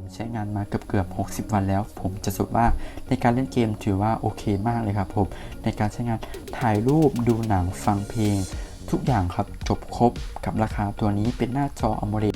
ผมใช้งานมาเกือบเกือบ 60 วันแล้ว ผมจะสุดว่าในการเล่นเกมถือว่าโอเคมากเลยครับผม ในการใช้งานถ่ายรูปดูหนังฟังเพลง ทุกอย่างครับจบครบกับราคาตัวนี้เป็นหน้าจออมเมริ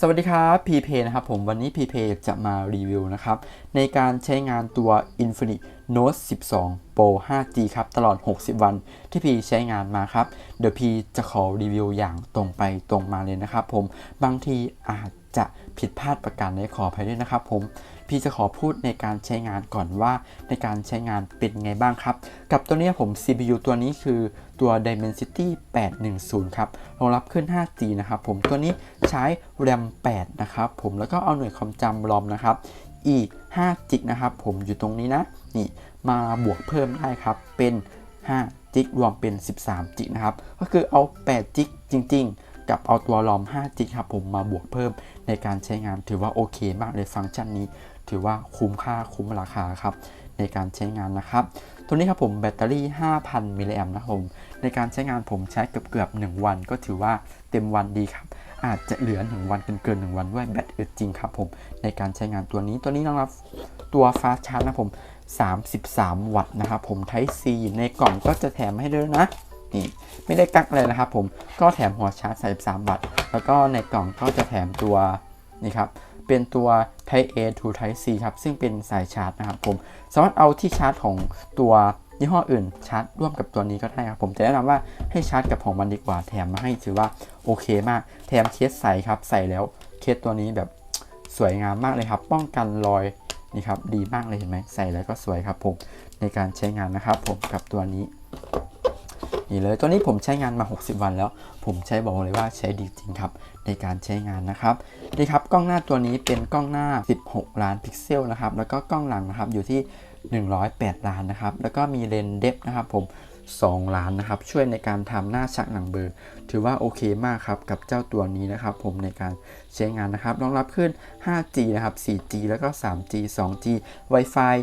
สวัสดีครับพีเพนะครับผมวันนี้พีเพจะมารีวิวนะครับ ในการใช้งานตัว Infinix Note 12 Pro 5G ครับ ตลอด 60 วันที่พีใช้งานมาครับ เดี๋ยวพีจะขอรีวิวอย่างตรงไปตรงมาเลยนะครับผมบางทีอาจจะผิดพลาดประการใดขออภัยด้วยนะครับผม พี่จะขอพูดในการใช้งานก่อนว่าในการใช้งานเป็นไงบ้างครับ กับตัวนี้ผม CPU ตัวนี้คือตัว Dimensity 810 ครับรองรับขึ้น 5G นะครับผมตัวนี้ใช้ RAM 8 นะครับผมแล้วก็เอาหน่วยความจำรอมนะครับ อีก5 g นะครับผมอยู่ตรงนี้นะนี่มาบวกเพิ่มได้ครับเป็น5 g รวมเป็น 13 g นะครับก็คือเอา8 g จริง ๆกับเอาตัวรอม5 g ครับผมมาบวกเพิ่มในการใช้งานถือว่าโอเคมากเลยฟังก์ชันนี้ ถือว่าคุ้มค่าคุ้มราคาครับในการใช้งานนะครับ ตัวนี้ครับผมแบตเตอรี่ 5,000 มิลลิแอมนะครับผมในการใช้งานผมใช้เกือบเกือบ1วัน ก็ถือว่าเต็มวันดีครับ อาจจะเหลือ 1 วันเกินเกิน1วันด้วยแบตอึดจริงครับผมในการใช้งานตัวนี้ตัวนี้รองรับตัวฟาชาร์จนะผม 33 วัตต์นะครับผม Type C ในกล่องก็จะแถมให้ด้วยนะนี่ไม่ได้กักเลยนะครับผมก็แถมหัวชาร์จ 33 วัตต์แล้วก็ในกล่องก็จะแถมตัวนี่ครับ เป็นตัว Type A to Type C ครับ ซึ่งเป็นสายชาร์จนะครับผม สามารถเอาที่ชาร์จของตัวยี่ห้ออื่นชาร์จร่วมกับตัวนี้ก็ได้ครับผมจะแนะนำว่าให้ชาร์จกับของมันดีกว่าแถมมาให้ถือว่าโอเคมาก แถมเคสใสครับ ใส่แล้วเคสตัวนี้แบบสวยงามมากเลยครับ ป้องกันรอยนี่ครับดีมากเลยเห็นไหมใส่แล้วก็สวยครับผมในการใช้งานนะครับ ผมกับตัวนี้นี่เลยตัวนี้ผมใช้งานมา 60 วันแล้ว ผมใช้บอกเลยว่าใช้ดีจริงครับ ในการใช้งานนะครับนี่ครับกล้องหน้าตัวนี้เป็นกล้องหน้า 16 ล้านพิกเซลนะครับแล้วก็กล้องหลังนะครับอยู่ที่ 108 ล้านนะครับแล้วก็มีเลนส์เดฟนะครับผม2 ล้านนะครับช่วยในการทำหน้าชักหนังเบอร์ ถือว่าโอเคมากครับกับเจ้าตัวนี้นะครับผมในการใช้งานนะครับรองรับขึ้น 5G นะครับ 4G แล้วก็ 3G 2G Wi-Fi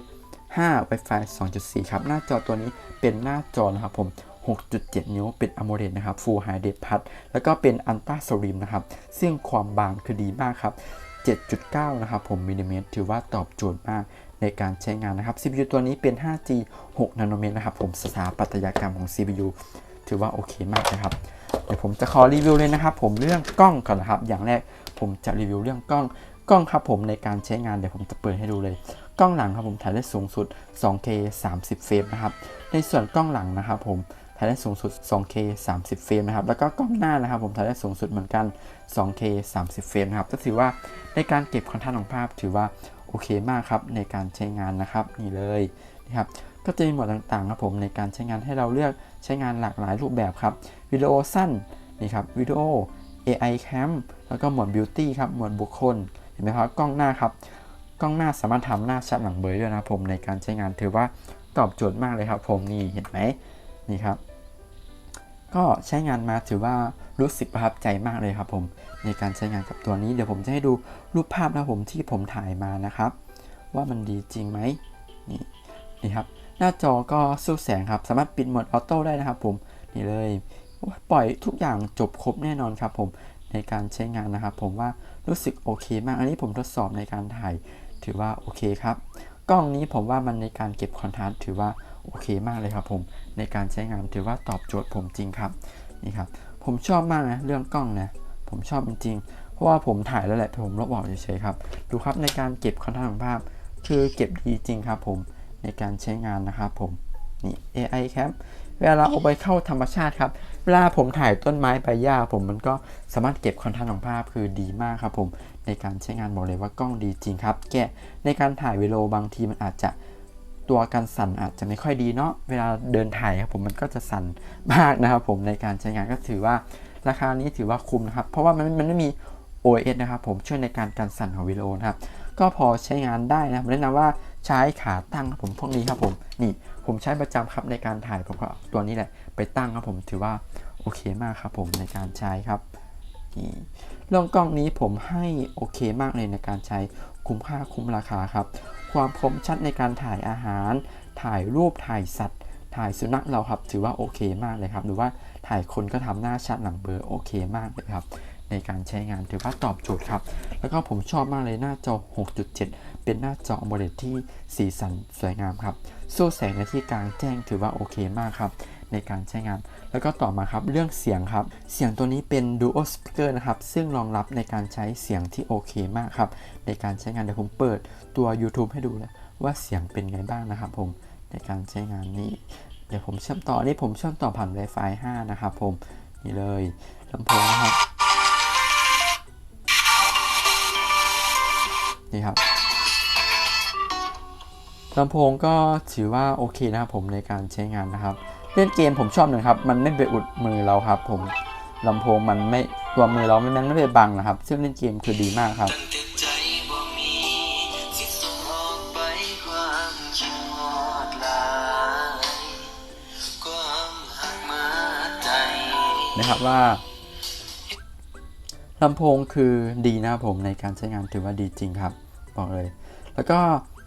5 Wi-Fi 2.4 ครับ หน้าจอตัวนี้เป็นหน้าจอนะครับผม 6.7 นิ้วเป็น AMOLED นะครับ Full High Def Plus แล้วก็เป็น Ultra Slim นะครับ ซึ่งความบางคือดีมากครับ 7.9 นะครับผมมิลลิเมตรถือว่าตอบโจทย์มากในการใช้งานนะครับ CPU ตัวนี้เป็น 5G 6 นาโนเมตรนะครับ ผมสถาปัตยกรรมของ CPU ถือว่าโอเคมากนะครับ เดี๋ยวผมจะขอรีวิวเลยนะครับ ผมเรื่องกล้องก่อนนะครับ อย่างแรกผมจะรีวิวเรื่องกล้อง กล้องครับผมในการใช้งานเดี๋ยวผมจะเปิดให้ดูเลย กล้องหลังครับผมถ่ายได้สูงสุด 2K 30 เฟรมนะครับ ในส่วนกล้องหลังนะครับผม ถ่ายได้สูงสุด 2K 30 เฟรมนะครับ แล้วก็กล้องหน้านะครับ ผมถ่ายได้สูงสุดเหมือนกัน 2K 30 เฟรมนะครับ ก็ถือว่าในการเก็บคอนเทนต์ของภาพถือว่าโอเคมากครับในการใช้งานนะครับนี่เลยนะครับก็จะมีหมดต่างๆครับผมในการใช้งานให้เราเลือกใช้งานหลากหลายรูปแบบครับวิดีโอสั้นนี่ครับวิดีโอ AI Cam แล้วก็หมด Beauty ครับหมดบุคคลเห็นไหมครับกล้องหน้าครับกล้องหน้าสามารถทำหน้าชัดหลังเบยด้วยนะครับผมในการใช้งานถือว่าตอบโจทย์มากเลยครับผมนี่เห็นไหม นี่ครับ ก็ใช้งานมาถือว่ารู้สึกประทับใจมากเลยครับผม ในการใช้งานกับตัวนี้เดี๋ยวผมจะให้ดูรูปภาพนะผมที่ผมถ่ายมานะครับ ว่ามันดีจริงไหมนี่นี่ครับ หน้าจอก็สู้แสงครับ สามารถปิดโหมดออโต้ได้นะครับผมนี่เลยปล่อยทุกอย่างจบครบแน่นอนครับผมในการใช้งานนะครับ ผมว่ารู้สึกโอเคมาก อันนี้ผมทดสอบในการถ่าย ถือว่าโอเคครับ กล้องนี้ผมว่ามันในการเก็บคอนทราสต์ถือว่า โอเคมากเลยครับผมในการใช้งานถือว่าตอบโจทย์ผมจริงครับนี่ครับผมชอบมากนะเรื่องกล้องนะผมชอบจริงๆเพราะว่าผมถ่ายแล้วแหละผมลบออกเฉยๆครับดูครับในการเก็บคอนทราสต์ของภาพ คือเก็บดีจริงครับผมในการใช้งานนะครับผมนี่ AI Cam เวลาเราเอาไปเข้าธรรมชาติครับ เวลาผมถ่ายต้นไม้ใบหญ้าผมมันก็สามารถเก็บคอนทราสต์ของภาพคือดีมากครับผมในการใช้งานบอกเลยว่ากล้องดีจริงครับ แกในการถ่ายวิดีโอบางทีมันอาจจะ ตัวการสั่นอาจจะไม่ค่อยดีเนาะเวลาเดินถ่ายครับผมมันก็จะสั่นมากนะครับผมในการใช้งานก็ถือว่าราคานี้ถือว่าคุ้มนะครับ เพราะว่ามันมันไม่มี OS นะครับผมช่วยในการการสั่นของวิดีโอนะครับ ก็พอใช้งานได้นะผมแนะนำว่าใช้ขาตั้งครับผมพวกนี้ครับผมนี่ผมใช้ประจำครับในการถ่ายผมก็เอาตัวนี้แหละไปตั้งครับผมถือว่าโอเคมากครับผมในการใช้ครับนี่เรื่องกล้องนี้ผมให้โอเคมากเลยในการใช้ คุ้มค่าคุ้มราคาครับ ความคมชัดในการถ่ายอาหาร ถ่ายรูปถ่ายสัตว์ ถ่ายสุนัขเราครับ ถือว่าโอเคมากเลยครับ หรือว่าถ่ายคนก็ทำหน้าชัดหลังเบลอโอเคมากเลยครับ ในการใช้งานถือว่าตอบโจทย์ครับ แล้วก็ผมชอบมากเลยหน้าจอ 6.7 เป็นหน้าจอ AMOLED ที่สีสันสวยงามครับสู้แสงในที่กลางแจ้งถือว่าโอเคมากครับ ในการใช้งาน แล้วก็ต่อมาครับเรื่องเสียงครับ เสียงตัวนี้เป็น Dual Speaker นะครับ ซึ่งรองรับในการใช้เสียงที่โอเคมากครับ ในการใช้งานเดี๋ยวผมเปิดตัว YouTube ให้ดูเลยว่าเสียงเป็นไงบ้างนะครับผมในการใช้งานนี้ เดี๋ยวผมเชื่อมต่อนี่ผมเชื่อมต่อผ่าน Wi-Fi 5 นะครับผมนี่เลยลำโพงนะครับนี่ครับลำโพงก็ถือว่าโอเคนะครับผมในการใช้งานนะครับ เล่นเกมผมชอบหนึ่งครับ มันไม่ไปอุดมือเราครับ ผมลำโพงมันไม่ตัวมือเราไม่มันไม่ไปบังนะครับ ซึ่งเล่นเกมคือดีมากครับนะครับว่าลำโพงคือดีนะครับผมในการใช้งานถือว่าดีจริงครับ บอกเลย แล้วก็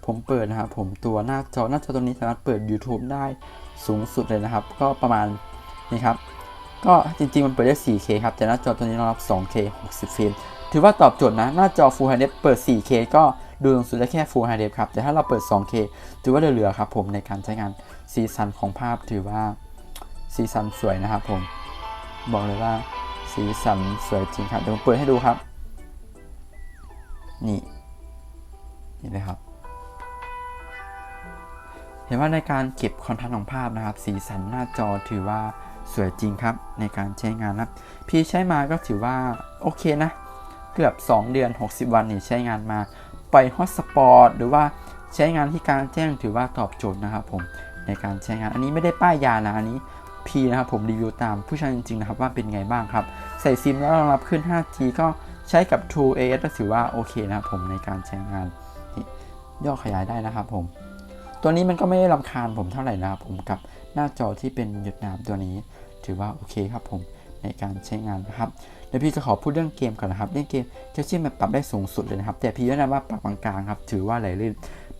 ผมเปิดนะครับผมตัวหน้าจอหน้าจอตัวนี้สามารถเปิด YouTube ได้สูงสุดเลยนะครับ ก็ประมาณนี่ครับ ก็จริงๆมันเปิดได้ 4K ครับ แต่หน้าจอตัวนี้รองรับ 2K 60เฟรมถือว่าตอบโจทย์นะ หน้าจอ Full HD เปิด 4K ก็ดูสูงสุดได้แค่ Full HD ครับ แต่ถ้าเราเปิด 2K ถือว่าเหลือๆครับผมในการใช้งานสีสันของภาพถือว่าสีสันสวยนะครับผม บอกเลยว่าสีสันสวยจริงครับ เดี๋ยวผมเปิดให้ดูครับ นี่ นี่เลยครับ เห็นว่าในการเก็บคอนทราสต์ของภาพนะครับ สีสันหน้าจอถือว่าสวยจริงครับในการใช้งานครับ พี่ใช้มาก็ถือว่าโอเคนะ เกือบ 2 เดือน 60 วันนี่ใช้งานมาปล่อยฮอตสปอร์ตหรือว่าใช้งานที่กางแจ้งถือว่าตอบโจทย์นะครับผมในการใช้งานอันนี้ไม่ได้ป้ายยานะอันนี้พี่นะครับผมรีวิวตามผู้ใช้จริงๆนะครับว่าเป็นไงบ้างครับ ใส่ซิมแล้วรองรับขึ้น 5G ก็ใช้กับ True AS ก็ถือว่าโอเคนะครับผมในการใช้งานย่อขยายได้นะครับผม ตัวนี้มันก็ไม่ได้รำคาญผมเท่าไหร่นะครับผมกับหน้าจอที่เป็นหยดน้ำตัวนี้ ถือว่าโอเคครับผมในการใช้งานนะครับเดี๋ยวพี่จะขอพูดเรื่องเกมก่อนนะครับเรื่องเกมเจ้าชิมมันปรับได้สูงสุดเลยนะครับ แต่พี่แนะนำว่าปรับกลางๆครับถือว่าไหลลื่น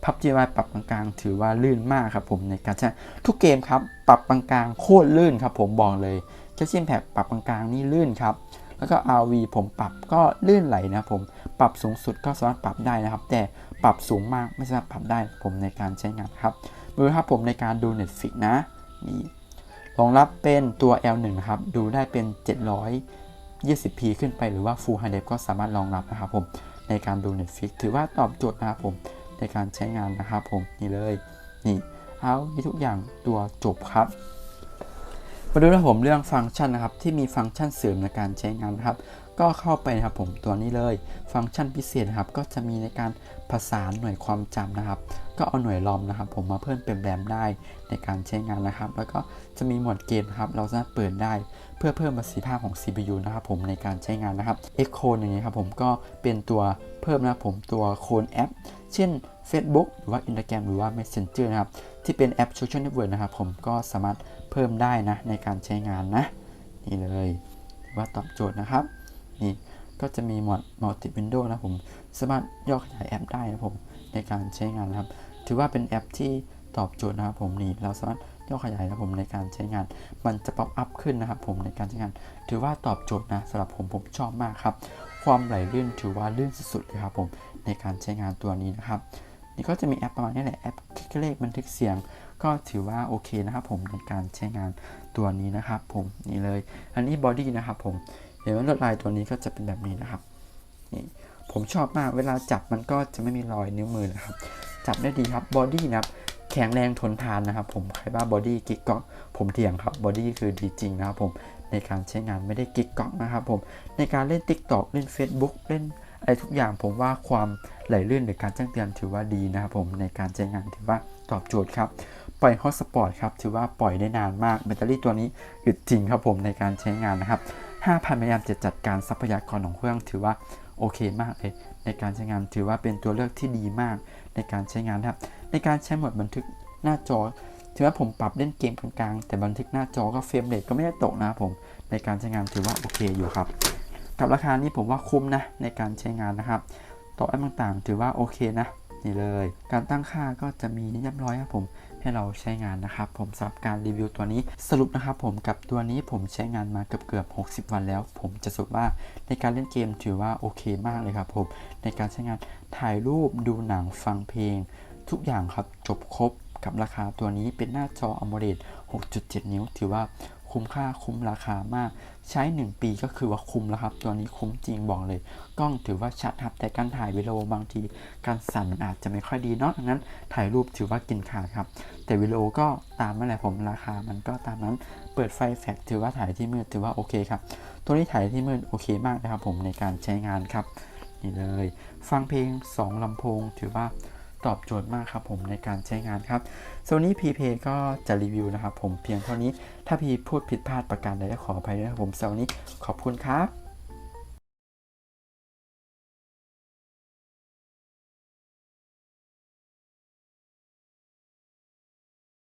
พับจีวปรับกลางๆถือว่าลื่นมากครับผมในการใช้ทุกเกมครับปรับกลางๆโคตรลื่นครับผมบอกเลยเจ้าชิมแพกปรับกลางๆนี่ลื่นครับแล้วก็ RV ผมปรับก็ลื่นไหลนะครับผม ปรับสูงสุดก็สามารถปรับได้นะครับ แต่ปรับสูงมากไม่สามารถปรับได้ผมในการใช้งานครับมือครับผมในการดู Netflix นะนี่รองรับเป็นตัว L1 นะครับ ดูได้เป็น 720p ขึ้นไปหรือว่า Full HD ก็สามารถรองรับนะครับผมในการดู Netflix ถือว่าตอบโจทย์นะครับผมในการใช้งานนะครับผมนี่เลยนี่เอาทุกอย่างตัวจบครับมาดูนะผมเรื่องฟังก์ชันนะครับที่มีฟังก์ชันเสริมในการใช้งานนะครับ ก็เข้าไปนะครับผมตัวนี้เลย ฟังก์ชันพิเศษนะครับก็จะมีในการผสานหน่วยความจำนะครับ ก็เอาหน่วยลอมนะครับ ผมมาเพิ่มเป็นแรมได้ในการใช้งานนะครับ แล้วก็จะมีหมวดเกมครับเราสามารถเปิดได้เพื่อเพิ่มประสิทธิภาพของ CPU นะครับผมในการใช้งานนะครับ Echo อย่างนี้ครับผมก็เป็นตัวเพิ่มนะครับผมตัวโคนแอป เช่น Facebook หรือว่า Instagram หรือว่า Messenger นะครับ ที่เป็นแอป Social Network นะครับผมก็สามารถเพิ่มได้นะในการใช้งานนะ นี่เลยว่าตอบโจทย์นะครับ นี่ก็จะมีหมด Multi Window นะผมสามารถย่อขยายแอปได้นะผมในการใช้งานนะครับ ถือว่าเป็นแอปที่ตอบโจทย์นะครับผมนี่เราสามารถย่อขยายนะผมในการใช้งาน มันจะป๊อปอัพขึ้นนะครับผมในการใช้งาน ถือว่าตอบโจทย์นะสำหรับผมผมชอบมากครับ ความไหลลื่นถือว่าลื่นสุดๆเลยครับผมในการใช้งานตัวนี้นะครับนี่ก็จะมีแอปประมาณนี้แหละแอปคลิกเลขบันทึกเสียง ก็ถือว่าโอเคนะครับผมในการใช้งานตัวนี้นะครับผมนี่เลย อันนี้บอดี้นะครับผม เห็นว่าลวดลายตัวนี้ก็จะเป็นแบบนี้นะครับนี่ผมชอบมากเวลาจับมันก็จะไม่มีรอยนิ้วมือนะครับ จับได้ดีครับบอดี้นะครับแข็งแรงทนทานนะครับ ผมใครว่าบอดี้กิ๊กก๊อกผมเถียงครับบอดี้คือดีจริงนะครับผมในการใช้งานไม่ได้กิ๊กก๊อกนะครับผมในการเล่น Tik t o อกเล่น Facebook เล่นอะไรทุกอย่างผมว่าความไหลลื่นหรือการแจ้งเตือนถือว่าดีนะครับผมในการใช้งานถือว่าตอบโจทย์ครับ ปล่อยฮอตสปอร์ตครับถือว่าปล่อยได้นานมากแบตเตอรี่ตัวนี้อึดจริงครับผมในการใช้งานนะครับ 5,000มิลลิแมจะจัดการทรัพยากรของเครื่องถือว่าโอเคมากเลยในการใช้งานถือว่าเป็นตัวเลือกที่ดีมากในการใช้งานนะครับ ในการใช้โหมดบันทึกหน้าจอ ถือว่าผมปรับเล่นเกมกลางๆ แต่บันทึกหน้าจอก็เฟรมเรทก็ไม่ได้ตกนะผม ในการใช้งานถือว่าโอเคอยู่ครับ กับราคานี้ผมว่าคุ้มนะในการใช้งานนะครับ ต่อแอปต่างๆ ถือว่าโอเคนะ นี่เลย การตั้งค่าก็จะมีเรียบร้อยครับผมให้เราใช้งานนะครับผมสำหรับการรีวิวตัวนี้สรุปนะครับผมกับตัวนี้ผมใช้งานมาเกือบเกือบ60 วันแล้ว ผมจะสรุปว่าในการเล่นเกมถือว่าโอเคมากเลยครับผมในการใช้งานถ่ายรูปดูหนังฟังเพลง ทุกอย่างครับจบครบกับราคาตัวนี้เป็นหน้าจอ AMOLED 6.7 นิ้ว ถือว่า คุ้มค่าคุ้มราคามาก ใช้ 1 ปีก็คือว่าคุ้มแล้วครับ ตัวนี้คุ้มจริงบอกเลย กล้องถือว่าชัดครับแต่การถ่ายวิดีโอบางที การสั่นมันอาจจะไม่ค่อยดีเนาะดังนั้นถ่ายรูปถือว่ากินขาดครับ แต่วิดีโอก็ตามนั่นแหละผมราคามันก็ตามนั้น เปิดไฟแฟลชถือว่าถ่ายที่มืดถือว่าโอเคครับ ตัวนี้ถ่ายที่มืดโอเคมากนะครับผมในการใช้งานครับนี่เลย ฟังเพลง 2ลำโพงถือว่า ตอบโจทย์มากครับผมในการใช้งานครับส่วนนี้พีเพก็จะรีวิวนะครับผมเพียงเท่านี้ ถ้าพีพูดผิดพลาดประการใดก็ขออภัยด้วยครับผมสำหรับวันนี้ขอบคุณครับ